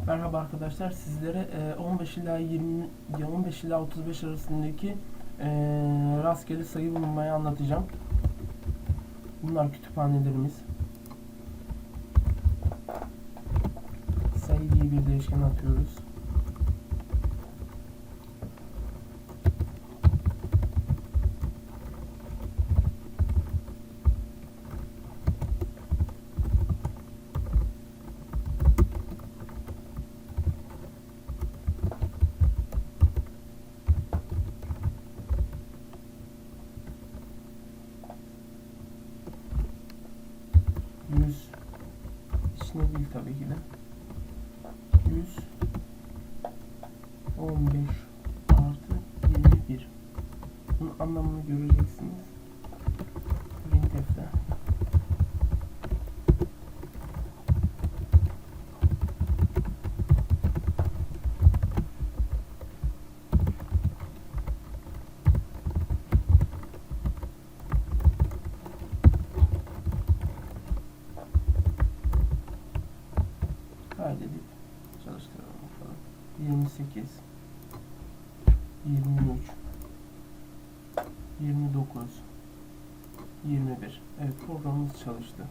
Merhaba arkadaşlar. Sizlere e, 15 ila 20 ya 15 ila 35 arasındaki e, rastgele sayı bulunmayı anlatacağım. Bunlar kütüphanelerimiz. Sayı diye bir değişken atıyoruz. İçine değil tabii ki de. Yüz on beş artı yirmi bir. Bunun anlamını göreceksiniz. Kaydedip çalıştıralım bakalım. 28 23 29 21 Evet programımız çalıştı.